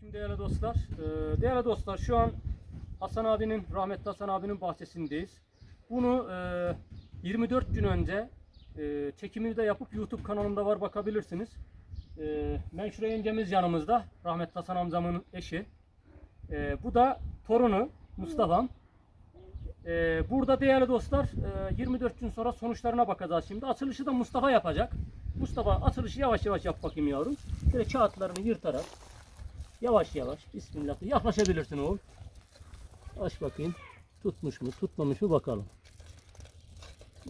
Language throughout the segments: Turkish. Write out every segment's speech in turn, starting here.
Selamünaleyküm değerli dostlar. Ee, değerli dostlar şu an Hasan abinin, rahmetli Hasan abinin bahçesindeyiz. Bunu e, 24 gün önce e, çekimini de yapıp YouTube kanalımda var bakabilirsiniz. E, Menşure yengemiz yanımızda. Rahmetli Hasan amcamın eşi. E, bu da torunu Mustafa'm. E, burada değerli dostlar e, 24 gün sonra sonuçlarına bakacağız şimdi. Açılışı da Mustafa yapacak. Mustafa açılışı yavaş yavaş yap bakayım yavrum. Şöyle kağıtlarını yırtarak Yavaş yavaş. Bismillah. Yaklaşabilirsin oğul. Aç bakayım. Tutmuş mu, tutmamış mı bakalım.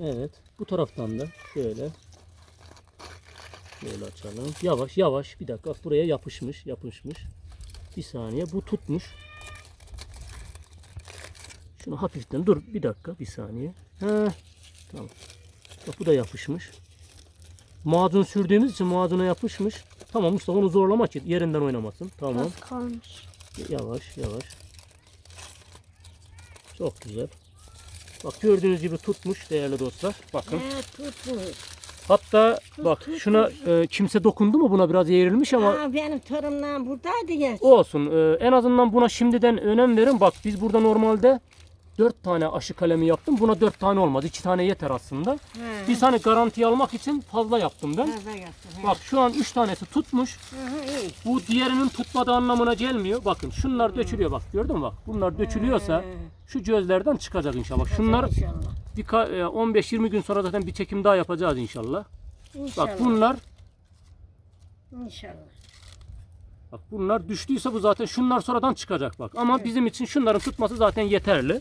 Evet. Bu taraftan da şöyle. Şöyle açalım. Yavaş yavaş. Bir dakika. Buraya yapışmış. Yapışmış. Bir saniye. Bu tutmuş. Şunu hafiften dur. Bir dakika. Bir saniye. Ha. Tamam. Bak bu da yapışmış. Macun sürdüğümüz için macuna yapışmış. Tamam Mustafa onu zorlama ki yerinden oynamasın. Tamam. Az kalmış. Yavaş yavaş. Çok güzel. Bak gördüğünüz gibi tutmuş değerli dostlar. Bakın. He tutmuş. Hatta bak şuna e, kimse dokundu mu buna biraz eğrilmiş ama Aa, benim torunum buradaydı ya. olsun. E, en azından buna şimdiden önem verin. Bak biz burada normalde 4 tane aşı kalemi yaptım. Buna 4 tane olmaz. 2 tane yeter aslında. He. Biz hani garanti almak için fazla yaptım ben. Fazla yaptı. he. Bak şu an 3 tanesi tutmuş. Hı hı, iyi. Bu diğerinin tutmadığı anlamına gelmiyor. Bakın şunlar dökülüyor bak. Gördün mü bak? Bunlar dökülüyorsa şu gözlerden çıkacak inşallah. Şunlar İnşallah. bir ka- e, 15-20 gün sonra zaten bir çekim daha yapacağız inşallah. İnşallah. Bak bunlar İnşallah. bak bunlar düştüyse bu zaten şunlar sonradan çıkacak bak. Ama bizim için şunların tutması zaten yeterli.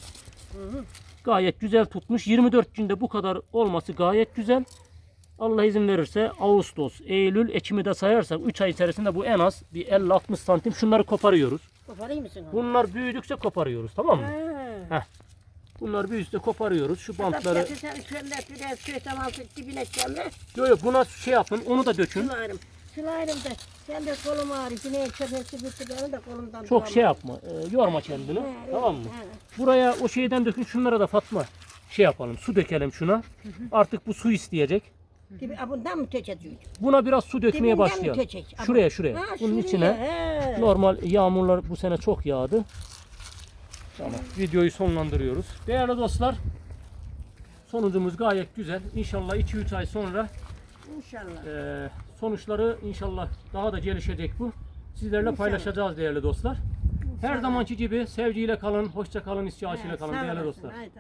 Gayet güzel tutmuş. 24 günde bu kadar olması gayet güzel. Allah izin verirse Ağustos, Eylül, Ekim'i de sayarsak 3 ay içerisinde bu en az bir 50-60 santim şunları koparıyoruz. Koparayım mısın onu? Bunlar büyüdükçe koparıyoruz tamam mı? Ha. Bunlar büyüdükçe koparıyoruz. Şu bantları şöyle biraz köşem altı dibine çemre. Yok yok buna şey yapın onu da dökün. Sularım. Sularım da. Sen de kolum ağrıyor. Yine köpekçi bitti benim de kolumdan. Çok şey yapma. e, yorma kendini. Tamam mı? Buraya o şeyden dökün. Şunlara da Fatma şey yapalım. Su dökelim şuna. Artık bu su isteyecek. Gibi, a, bundan mı tökeceğiz? Buna biraz su dökmeye Dibinden mi başlayalım. tökecek? Ama- Şuraya şuraya. Ha, Bunun şuraya, içine he. normal yağmurlar bu sene çok yağdı. Tamam. Videoyu sonlandırıyoruz. Değerli dostlar sonucumuz gayet güzel. İnşallah 2-3 ay sonra İnşallah. Ee, sonuçları inşallah daha da gelişecek bu. Sizlerle paylaşacağız değerli dostlar. Her zamanki gibi sevgiyle kalın, hoşça kalın, istihasıyla kalın değerli dostlar. Haydi.